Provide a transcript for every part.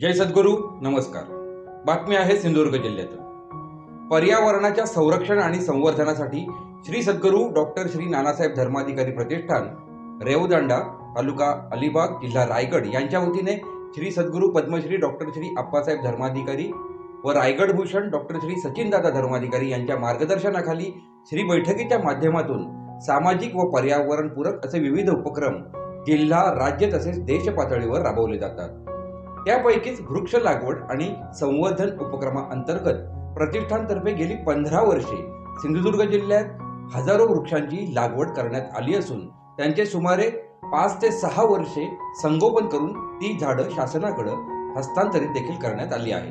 जय सद्गुरू नमस्कार. बातमी आहे सिंधुदुर्ग जिल्ह्यातून. पर्यावरणाच्या संरक्षण आणि संवर्धनासाठी श्री सद्गुरू डॉक्टर श्री नानासाहेब धर्माधिकारी प्रतिष्ठान रेवदांडा तालुका अलिबाग जिल्हा रायगड यांच्या वतीने श्री सद्गुरू पद्मश्री डॉक्टर श्री आप्पासाहेब धर्माधिकारी व रायगड भूषण डॉक्टर श्री सचिनदादा धर्माधिकारी यांच्या मार्गदर्शनाखाली श्री बैठकीच्या माध्यमातून सामाजिक व पर्यावरणपूरक असे विविध उपक्रम जिल्हा राज्य तसेच देश पातळीवर राबवले जातात. त्यापैकीच वृक्ष लागवड आणि संवर्धन उपक्रमाअंतर्गत प्रतिष्ठानतर्फे गेली पंधरा वर्षे सिंधुदुर्ग जिल्ह्यात हजारो वृक्षांची लागवड करण्यात आली असून त्यांचे सुमारे पाच ते सहा वर्षे संगोपन करून ती झाडं शासनाकडं हस्तांतरित देखील करण्यात आली आहे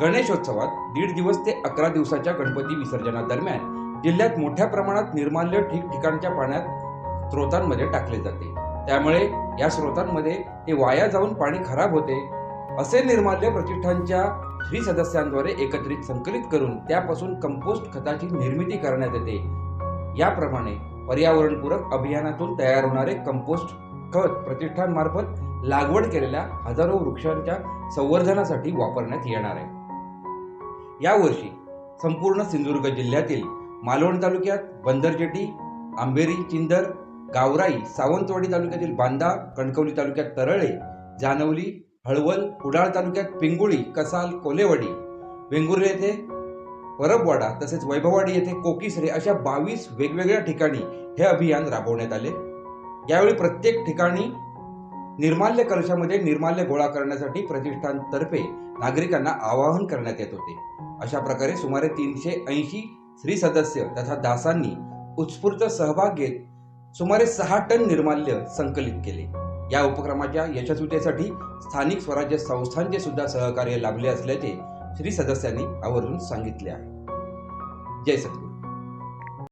गणेशोत्सवात दीड दिवस ते अकरा दिवसाच्या गणपती विसर्जनादरम्यान जिल्ह्यात मोठ्या प्रमाणात निर्माल्य ठिकठिकाणच्या पाण्यात स्रोतांमध्ये टाकले जाते. त्यामुळे या स्रोतांमध्ये ते वाया जाऊन पाणी खराब होते असे निर्माल्य प्रतिष्ठानच्या श्री सदस्यांद्वारे एकत्रित संकलित करून त्यापासून कंपोस्ट खताची निर्मिती करण्यात येते. याप्रमाणे पर्यावरणपूरक अभियानातून तयार होणारे कंपोस्ट खत प्रतिष्ठानमार्फत लागवड केलेल्या हजारो वृक्षांच्या संवर्धनासाठी वापरण्यात येणार आहे. यावर्षी संपूर्ण सिंधुदुर्ग जिल्ह्यातील मालवण तालुक्यात बंदरजेटी आंबेरी चिंदर गावराई सावंतवाडी तालुक्यातील बांदा कणकवली तालुक्यात तरळे जानवली हळवल कुडाळ तालुक्यात पिंगुळी कसाल कोलेवाडी वेंगुर्ले येथे परबवाडा तसेच वैभववाडी येथे कोकिसरे अशा बावीस वेगवेगळ्या ठिकाणी हे अभियान राबवण्यात आले. यावेळी प्रत्येक ठिकाणी निर्माल्य कलशामध्ये निर्माल्य गोळा करण्यासाठी प्रतिष्ठानतर्फे नागरिकांना आवाहन करण्यात येत होते. अशा प्रकारे सुमारे तीनशे ऐंशी स्त्री सदस्य तथा दासांनी उत्स्फूर्त सहभाग घेत सुमारे सहा टन निर्माल्य संकलित केले. या उपक्रमाच्या यशस्वीतेसाठी स्थानिक स्वराज्य संस्थांचे सुद्धा सहकार्य लाभले असल्याचे श्री सदस्यांनी आवर्जून सांगितले आहे. जय सद्गुरू